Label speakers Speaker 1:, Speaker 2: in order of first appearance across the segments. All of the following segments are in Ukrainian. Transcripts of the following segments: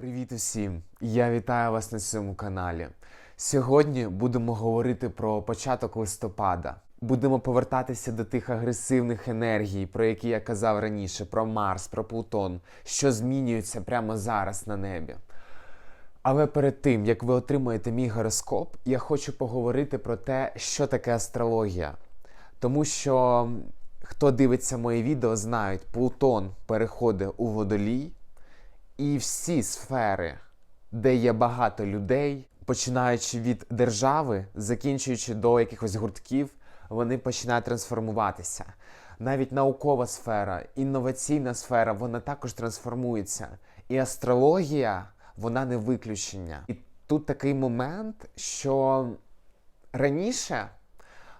Speaker 1: Привіт усім! Я вітаю вас на цьому каналі. Сьогодні будемо говорити про початок листопада. Будемо повертатися до тих агресивних енергій, про які я казав раніше: про Марс, про Плутон, що змінюються прямо зараз на небі. Але перед тим, як ви отримаєте мій гороскоп, я хочу поговорити про те, що таке астрологія. Тому що хто дивиться мої відео, знають, Плутон переходить у водолій, і всі сфери, де є багато людей, починаючи від держави, закінчуючи до якихось гуртків, вони починають трансформуватися. Навіть наукова сфера, інноваційна сфера, вона також трансформується. І астрологія, вона не виключення. І тут такий момент, що раніше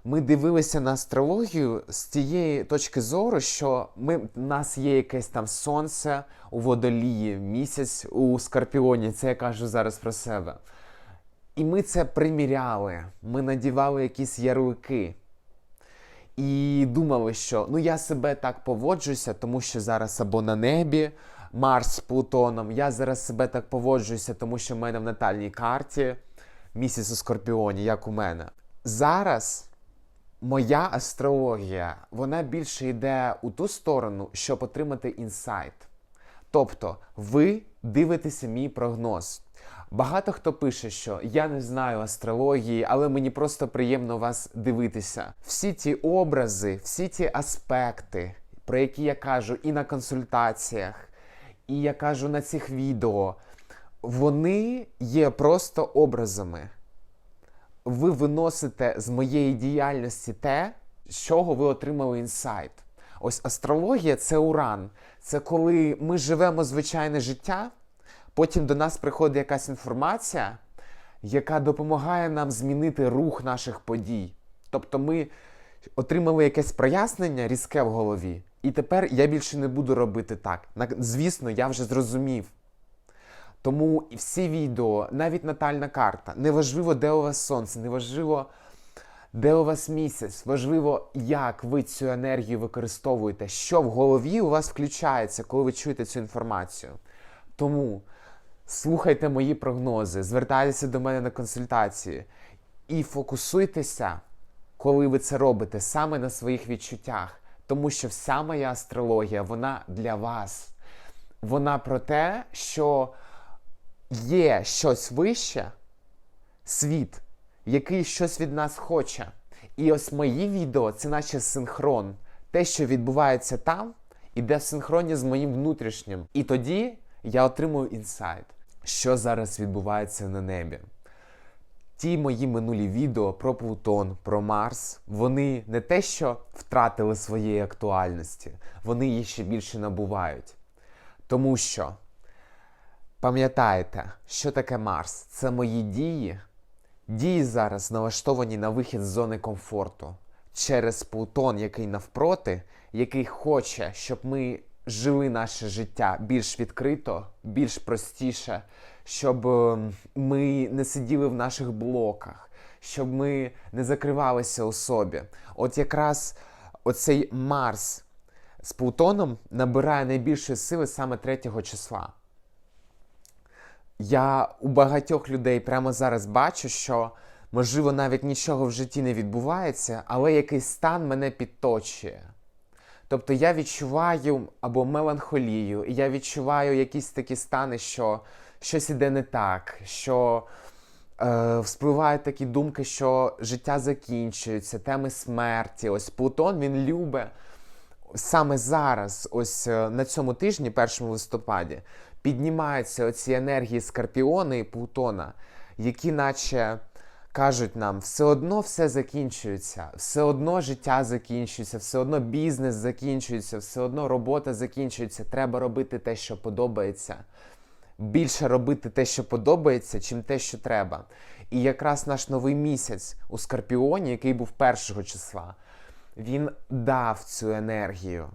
Speaker 1: ми дивилися на астрологію з тієї точки зору, що ми, в нас є якесь там сонце у водолії, місяць у скорпіоні. Це я кажу зараз про себе. І ми це приміряли, ми надівали якісь ярлики. І думали, що ну я себе так поводжуся, тому що зараз або на небі Марс з Плутоном. Я зараз себе так поводжуся, тому що в мене в натальній карті місяць у Скорпіоні, як у мене. Зараз моя астрологія, вона більше йде у ту сторону, щоб отримати інсайт. Тобто, ви дивитеся мій прогноз. Багато хто пише, що я не знаю астрології, але мені просто приємно вас дивитися. Всі ті образи, всі ті аспекти, про які я кажу і на консультаціях, і я кажу на цих відео, вони є просто образами ви виносите з моєї діяльності те, з чого ви отримали інсайт. Ось астрологія це уран. Це коли ми живемо звичайне життя, потім до нас приходить якась інформація, яка допомагає нам змінити рух наших подій. Тобто ми отримали якесь прояснення різке в голові, і тепер я більше не буду робити так. Звісно, я вже зрозумів. Тому всі відео, навіть натальна карта, неважливо, де у вас сонце, неважливо, де у вас місяць, важливо, як ви цю енергію використовуєте, що в голові у вас включається, коли ви чуєте цю інформацію. Тому слухайте мої прогнози, звертайтеся до мене на консультації і фокусуйтеся, коли ви це робите, саме на своїх відчуттях. Тому що вся моя астрологія, вона для вас. Вона про те, що є щось вище, світ, який щось від нас хоче. І ось мої відео це наче синхрон. Те, що відбувається там, іде в синхроні з моїм внутрішнім. І тоді я отримую інсайт, що зараз відбувається на небі. Ті мої минулі відео про Плутон, про Марс, вони не те, що втратили своєї актуальності, вони її ще більше набувають. Тому що Пам'ятайте, що таке Марс? Це мої дії. Дії зараз налаштовані на вихід з зони комфорту через Плутон, який навпроти, який хоче, щоб ми жили наше життя більш відкрито, більш простіше, щоб е, ми не сиділи в наших блоках, щоб ми не закривалися у собі. От якраз оцей Марс з Плутоном набирає найбільшої сили саме 3 числа. Я у багатьох людей прямо зараз бачу, що можливо навіть нічого в житті не відбувається, але якийсь стан мене підточує. Тобто я відчуваю або меланхолію, і я відчуваю якісь такі стани, що щось іде не так, що е, вспливають такі думки, що життя закінчується, теми смерті. Ось Плутон він любить саме зараз, ось е, на цьому тижні, 1 листопаді, піднімаються оці енергії Скорпіона і Плутона, які наче кажуть нам, все одно все закінчується, все одно життя закінчується, все одно бізнес закінчується, все одно робота закінчується. Треба робити те, що подобається. Більше робити те, що подобається, чим те, що треба. І якраз наш новий місяць у Скорпіоні, який був першого числа, він дав цю енергію.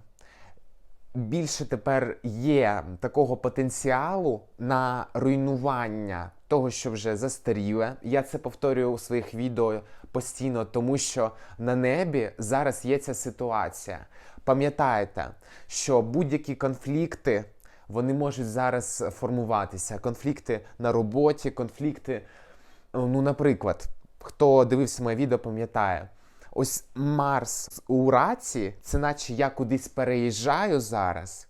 Speaker 1: Більше тепер є такого потенціалу на руйнування того, що вже застаріле. Я це повторюю у своїх відео постійно, тому що на небі зараз є ця ситуація. Пам'ятайте, що будь-які конфлікти вони можуть зараз формуватися. Конфлікти на роботі, конфлікти. Ну, наприклад, хто дивився моє відео, пам'ятає. Ось Марс у раці, це наче я кудись переїжджаю зараз.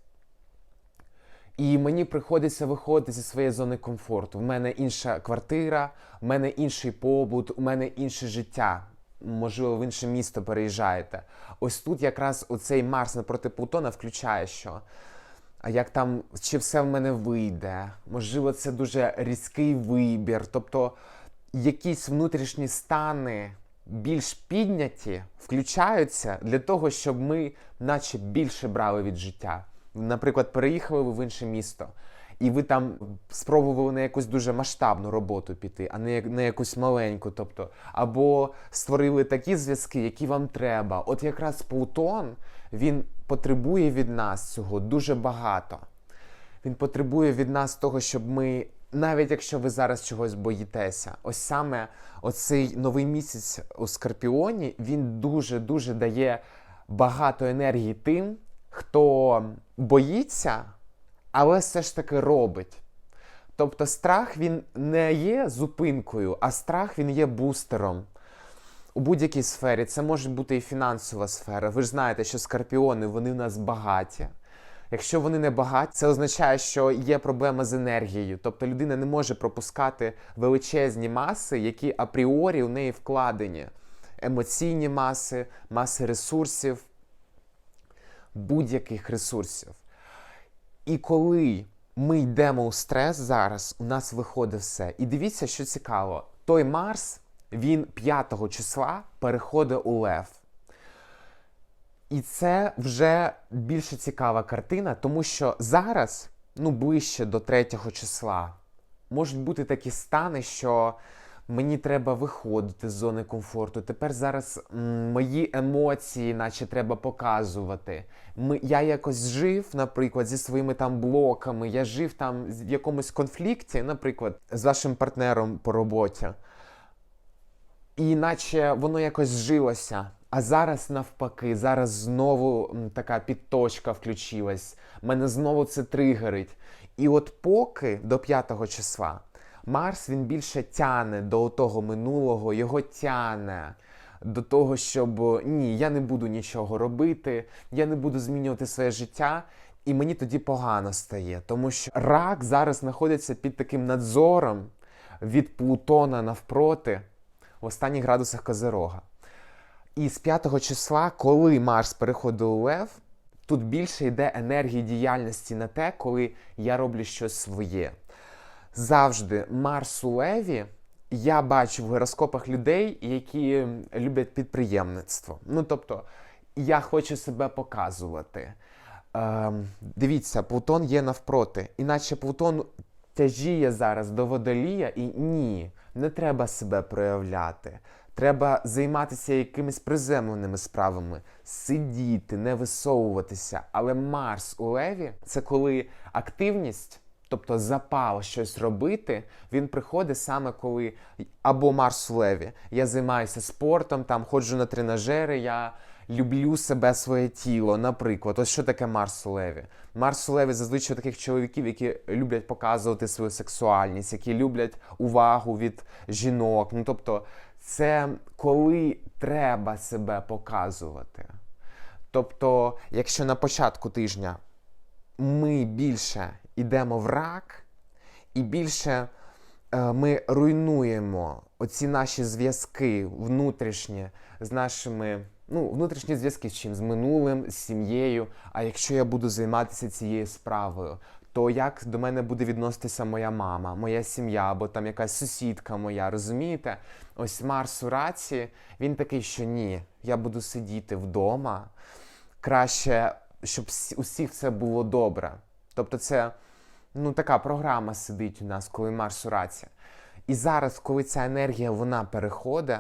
Speaker 1: І мені приходиться виходити зі своєї зони комфорту. В мене інша квартира, в мене інший побут, у мене інше життя. Можливо, в інше місто переїжджаєте. Ось тут якраз оцей Марс напроти Плутона включає, що а як там, чи все в мене вийде? Можливо, це дуже різкий вибір. Тобто якісь внутрішні стани більш підняті включаються для того, щоб ми, наче більше брали від життя. Наприклад, переїхали ви в інше місто, і ви там спробували на якусь дуже масштабну роботу піти, а не на якусь маленьку. Тобто, або створили такі зв'язки, які вам треба. От якраз Плутон він потребує від нас цього дуже багато. Він потребує від нас того, щоб ми, навіть якщо ви зараз чогось боїтеся, ось саме оцей новий місяць у Скорпіоні, він дуже-дуже дає багато енергії тим, хто боїться, але все ж таки робить. Тобто страх він не є зупинкою, а страх він є бустером. У будь-якій сфері це може бути і фінансова сфера. Ви ж знаєте, що скорпіони вони в нас багаті. Якщо вони не багаті, це означає, що є проблема з енергією. Тобто людина не може пропускати величезні маси, які апріорі у неї вкладені. Емоційні маси, маси ресурсів, будь-яких ресурсів. І коли ми йдемо у стрес зараз, у нас виходить все. І дивіться, що цікаво: той Марс, він 5 числа переходить у Лев. І це вже більше цікава картина, тому що зараз, ну ближче до 3 числа, можуть бути такі стани, що мені треба виходити з зони комфорту. Тепер зараз мої емоції, наче треба показувати. Ми, я якось жив, наприклад, зі своїми там блоками, я жив там в якомусь конфлікті, наприклад, з вашим партнером по роботі. І наче воно якось зжилося. А зараз навпаки, зараз знову така підточка включилась. Мене знову це тригерить. І от поки до 5 числа Марс він більше тяне до того минулого, його тяне до того, щоб ні, я не буду нічого робити, я не буду змінювати своє життя. І мені тоді погано стає, тому що рак зараз знаходиться під таким надзором від Плутона навпроти в останніх градусах Козирога. І з 5 числа, коли Марс переходить у Лев, тут більше йде енергії діяльності на те, коли я роблю щось своє. Завжди Марс у Леві я бачу в гороскопах людей, які люблять підприємництво. Ну тобто, я хочу себе показувати. Ем, дивіться, Плутон є навпроти. Іначе Плутон тяжіє зараз до водолія, і ні, не треба себе проявляти. Треба займатися якимись приземленими справами, сидіти, не висовуватися. Але Марс у Леві це коли активність, тобто запал щось робити, він приходить саме коли або Марс у Леві. Я займаюся спортом, там ходжу на тренажери, я люблю себе, своє тіло. Наприклад, ось що таке Марс у Леві? Марс у Леві зазвичай таких чоловіків, які люблять показувати свою сексуальність, які люблять увагу від жінок. Ну тобто, це коли треба себе показувати. Тобто, якщо на початку тижня ми більше йдемо в рак, і більше е, ми руйнуємо оці наші зв'язки внутрішні з нашими. Ну, внутрішні зв'язки з чим? З минулим, з сім'єю. А якщо я буду займатися цією справою, то як до мене буде відноситися моя мама, моя сім'я, або там якась сусідка моя, розумієте? Ось Марс у раці, він такий, що ні, я буду сидіти вдома. Краще, щоб усіх це було добре. Тобто, це ну, така програма сидить у нас, коли Марс у раці. І зараз, коли ця енергія вона переходить,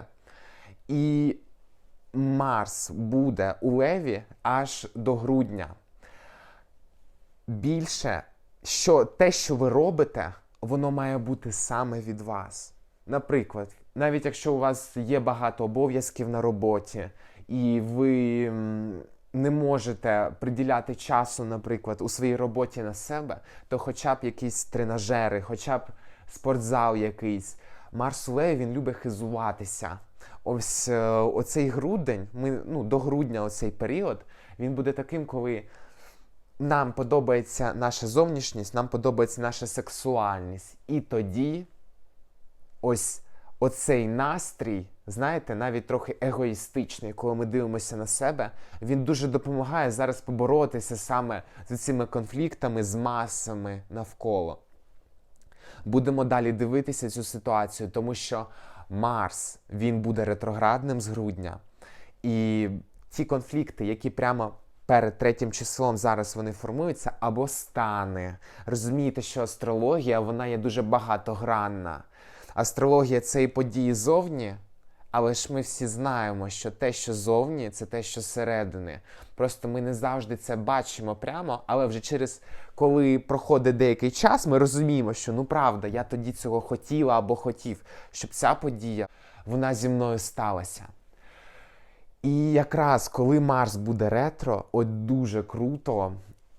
Speaker 1: і Марс буде у Леві аж до грудня. Більше, що те, що ви робите, воно має бути саме від вас. Наприклад, навіть якщо у вас є багато обов'язків на роботі, і ви не можете приділяти часу, наприклад, у своїй роботі на себе, то хоча б якісь тренажери, хоча б спортзал якийсь. Марс у Леві, він любить хизуватися. Ось е, оцей грудень, ми, ну, до грудня оцей період, він буде таким, коли нам подобається наша зовнішність, нам подобається наша сексуальність. І тоді ось оцей настрій, знаєте, навіть трохи егоїстичний, коли ми дивимося на себе, він дуже допомагає зараз поборотися саме з цими конфліктами, з масами навколо. Будемо далі дивитися цю ситуацію, тому що Марс він буде ретроградним з грудня. І ті конфлікти, які прямо перед третім числом зараз вони формуються, або стани. Розумієте, що астрологія вона є дуже багатогранна. Астрологія це і події зовні, але ж ми всі знаємо, що те, що зовні, це те, що зсередини. Просто ми не завжди це бачимо прямо, але вже через коли проходить деякий час, ми розуміємо, що ну правда, я тоді цього хотіла або хотів, щоб ця подія вона зі мною сталася. І якраз коли Марс буде ретро, от дуже круто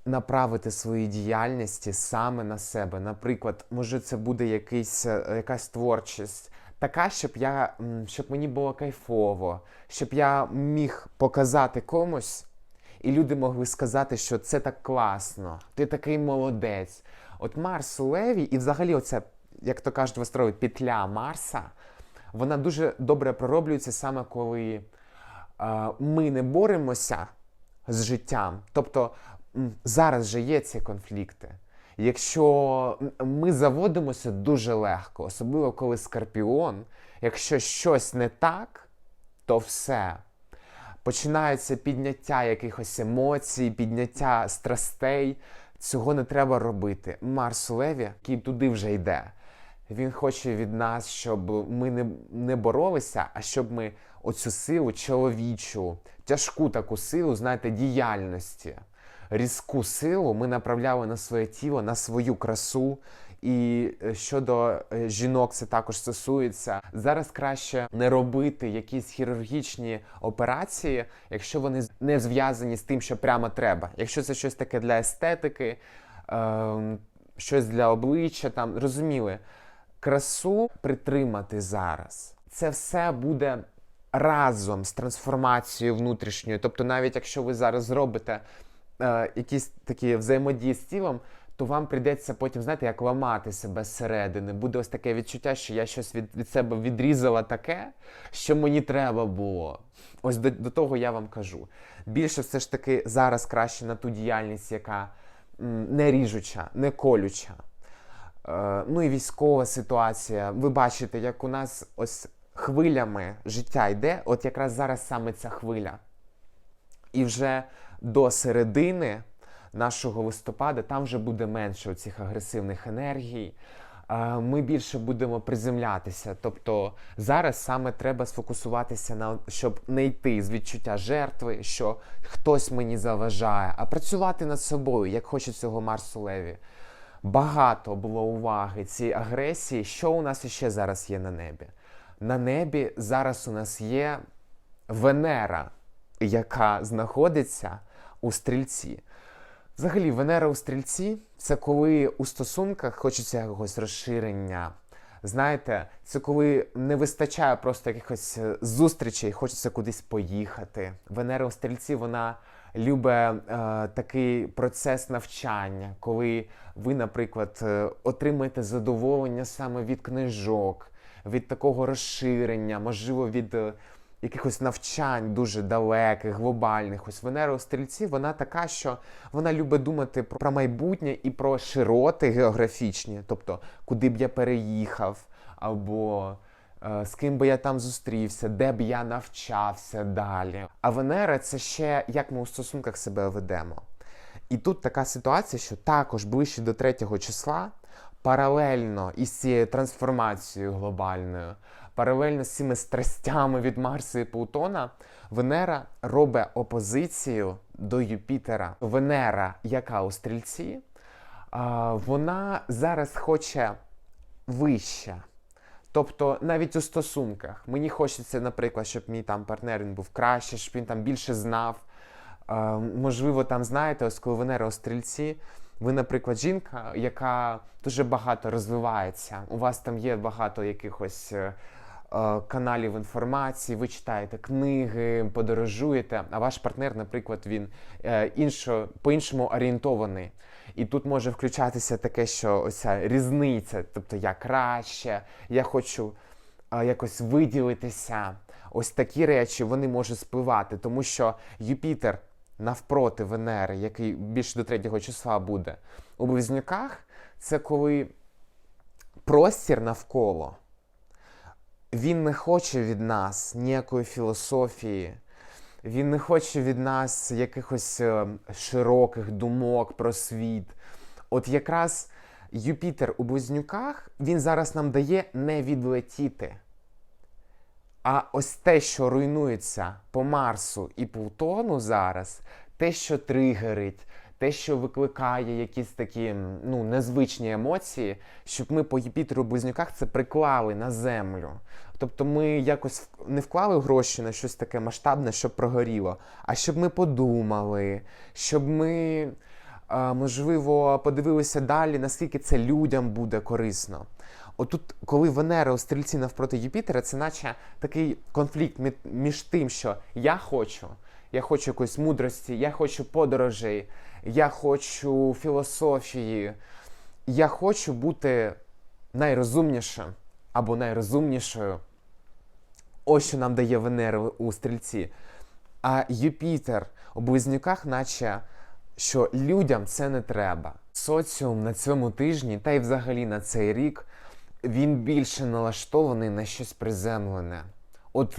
Speaker 1: направити свої діяльності саме на себе. Наприклад, може це буде якийсь, е, якась творчість, така, щоб я щоб мені було кайфово, щоб я міг показати комусь, і люди могли сказати, що це так класно, ти такий молодець. От Марс у Леві, і взагалі, оця, як то кажуть в астрології, петля Марса, вона дуже добре пророблюється саме коли е, ми не боремося з життям. Тобто зараз же є ці конфлікти. Якщо ми заводимося дуже легко, особливо коли скорпіон, якщо щось не так, то все. Починається підняття якихось емоцій, підняття страстей. Цього не треба робити. Марс у Леві, який туди вже йде, він хоче від нас, щоб ми не, не боролися, а щоб ми оцю силу чоловічу, тяжку таку силу, знаєте, діяльності, різку силу ми направляли на своє тіло, на свою красу. І е, щодо е, жінок, це також стосується. Зараз краще не робити якісь хірургічні операції, якщо вони не зв'язані з тим, що прямо треба. Якщо це щось таке для естетики, ем, щось для обличчя, там розуміли, красу притримати зараз. Це все буде разом з трансформацією внутрішньою. Тобто, навіть якщо ви зараз зробите е, якісь такі взаємодії з тілом, то вам прийдеться потім, знаєте, як ламати себе зсередини. Буде ось таке відчуття, що я щось від, від себе відрізала таке, що мені треба було. Ось до, до того я вам кажу. Більше все ж таки зараз краще на ту діяльність, яка не ріжуча, не колюча. Е, ну і військова ситуація. Ви бачите, як у нас ось хвилями життя йде, от якраз зараз саме ця хвиля. І вже до середини нашого листопада там вже буде менше цих агресивних енергій. Е, Ми більше будемо приземлятися. Тобто зараз саме треба сфокусуватися на щоб не йти з відчуття жертви, що хтось мені заважає, а працювати над собою, як хоче цього Марсу Леві. Багато було уваги цій агресії. Що у нас іще зараз є на небі? На небі зараз у нас є Венера, яка знаходиться у стрільці. Взагалі, Венера у стрільці це коли у стосунках хочеться якогось розширення. Знаєте, це коли не вистачає просто якихось е, зустрічей, хочеться кудись поїхати. Венера у стрільці вона любить е, такий процес навчання, коли ви, наприклад, е, отримаєте задоволення саме від книжок, від такого розширення, можливо, від е, якихось навчань дуже далеких, глобальних. Ось Венера у стрільці, вона така, що вона любить думати про майбутнє і про широти географічні, тобто куди б я переїхав, або е, з ким би я там зустрівся, де б я навчався далі. А Венера це ще як ми у стосунках себе ведемо. І тут така ситуація, що також ближче до третього числа, паралельно із цією трансформацією глобальною, паралельно з цими страстями від Марса і Плутона, Венера робить опозицію до Юпітера. Венера, яка у стрільці, вона зараз хоче вище. Тобто навіть у стосунках мені хочеться, наприклад, щоб мій там партнер він був краще, щоб він там більше знав. Можливо, там знаєте, ось коли Венера у стрільці, ви, наприклад, жінка, яка дуже багато розвивається. У вас там є багато якихось е, е, каналів інформації, ви читаєте книги, подорожуєте, а ваш партнер, наприклад, він е, іншо, по-іншому орієнтований. І тут може включатися таке, що ось ця різниця, тобто я краще, я хочу якось виділитися. Ось такі речі вони можуть спливати, тому що Юпітер навпроти Венери, який більше до третього числа буде у близнюках, це коли простір навколо. Він не хоче від нас ніякої філософії, він не хоче від нас якихось е, широких думок про світ. От якраз Юпітер у близнюках він зараз нам дає не відлетіти. А ось те, що руйнується по Марсу і Плутону зараз, те, що тригерить, те, що викликає якісь такі ну, незвичні емоції, щоб ми по Юпітеру в близнюках це приклали на землю. Тобто ми якось не вклали гроші на щось таке масштабне, щоб прогоріло, а щоб ми подумали, щоб ми, можливо, подивилися далі, наскільки це людям буде корисно. Отут, коли Венера у стрільці навпроти Юпітера, це наче такий конфлікт між тим, що я хочу, я хочу якоїсь мудрості, я хочу подорожей, я хочу філософії, я хочу бути найрозумнішим або найрозумнішою. Ось що нам дає Венера у стрільці. А Юпітер у близнюках, наче що людям це не треба. Соціум на цьому тижні, та й взагалі на цей рік, він більше налаштований на щось приземлене. От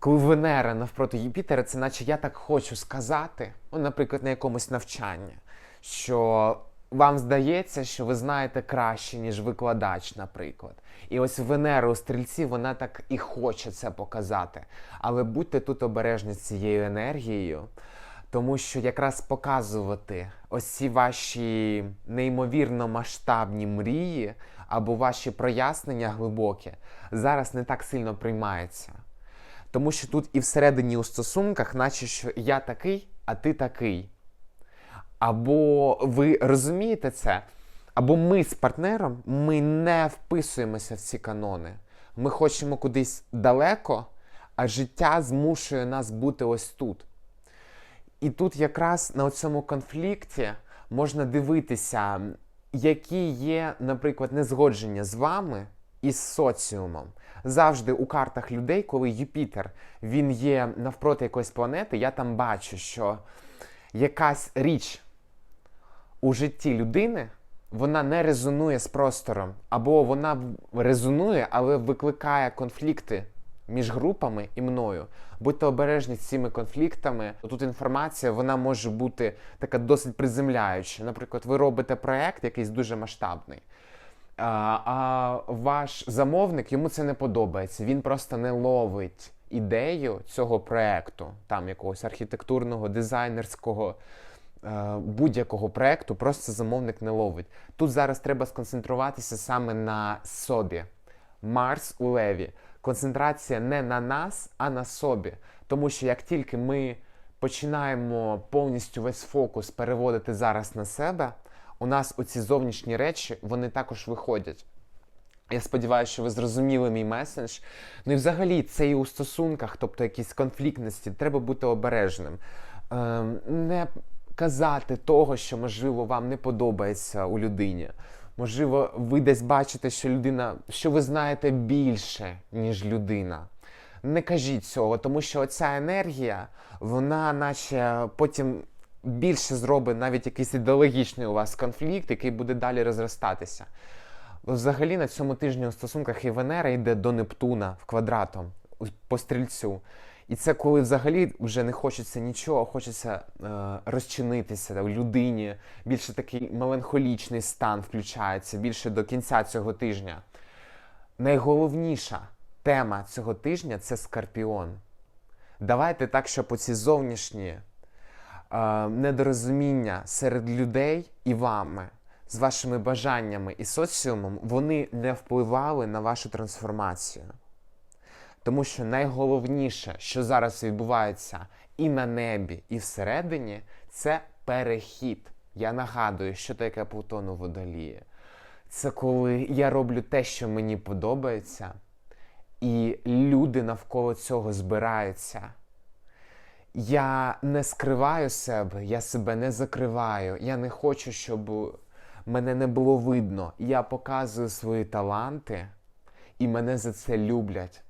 Speaker 1: коли Венера навпроти Юпітера, це наче я так хочу сказати, ну, наприклад, на якомусь навчанні, що вам здається, що ви знаєте краще, ніж викладач, наприклад. І ось Венера у стрільці, вона так і хоче це показати. Але будьте тут обережні з цією енергією, тому що якраз показувати ось ці ваші неймовірно масштабні мрії або ваші прояснення глибокі зараз не так сильно приймається. Тому що тут і всередині у стосунках, наче що я такий, а ти такий. Або ви розумієте це, або ми з партнером ми не вписуємося в ці канони. Ми хочемо кудись далеко, а життя змушує нас бути ось тут. І тут якраз на цьому конфлікті можна дивитися, які є, наприклад, незгодження з вами і з соціумом. Завжди у картах людей, коли Юпітер він є навпроти якоїсь планети, я там бачу, що якась річ у житті людини вона не резонує з простором, або вона резонує, але викликає конфлікти між групами і мною. Будьте обережні з цими конфліктами. Тут інформація вона може бути така досить приземляюча. Наприклад, ви робите проект якийсь дуже масштабний. А, а ваш замовник йому це не подобається. Він просто не ловить ідею цього проекту, там якогось архітектурного, дизайнерського, е, будь-якого проекту, просто замовник не ловить. Тут зараз треба сконцентруватися саме на собі. Марс у Леві. Концентрація не на нас, а на собі. Тому що як тільки ми починаємо повністю весь фокус переводити зараз на себе, у нас оці зовнішні речі вони також виходять. Я сподіваюся, що ви зрозуміли мій меседж. Ну і взагалі це і у стосунках, тобто якісь конфліктності, треба бути обережним. Ем, не казати того, що можливо вам не подобається у людині. Можливо, ви десь бачите, що людина, що ви знаєте більше, ніж людина. Не кажіть цього, тому що оця енергія, вона наче потім більше зробить навіть якийсь ідеологічний у вас конфлікт, який буде далі розростатися. Взагалі на цьому тижні у стосунках і Венера йде до Нептуна в квадратом по стрільцю. І це коли взагалі вже не хочеться нічого, хочеться е, розчинитися у людині. Більше такий меланхолічний стан включається більше до кінця цього тижня. Найголовніша тема цього тижня це скорпіон. Давайте так, щоб оці зовнішні е, недорозуміння серед людей і вами, з вашими бажаннями і соціумом, вони не впливали на вашу трансформацію. Тому що найголовніше, що зараз відбувається і на небі, і всередині це перехід. Я нагадую, що таке Плутон у водолії. Це коли я роблю те, що мені подобається, і люди навколо цього збираються. Я не скриваю себе, я себе не закриваю. Я не хочу, щоб мене не було видно. Я показую свої таланти, і мене за це люблять.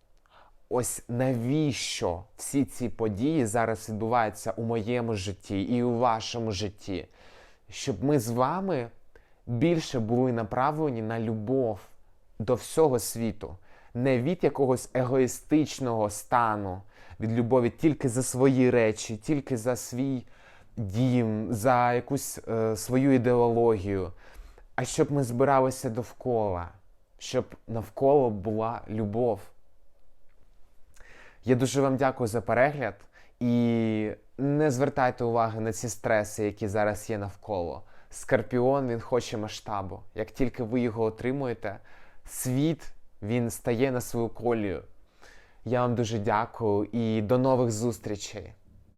Speaker 1: Ось навіщо всі ці події зараз відбуваються у моєму житті і у вашому житті? Щоб ми з вами більше були направлені на любов до всього світу, не від якогось егоїстичного стану, від любові тільки за свої речі, тільки за свій дім, за якусь е, свою ідеологію, а щоб ми збиралися довкола, щоб навколо була любов. Я дуже вам дякую за перегляд і не звертайте уваги на ці стреси, які зараз є навколо. Скорпіон він хоче масштабу. Як тільки ви його отримуєте, світ він стає на свою колію. Я вам дуже дякую і до нових зустрічей.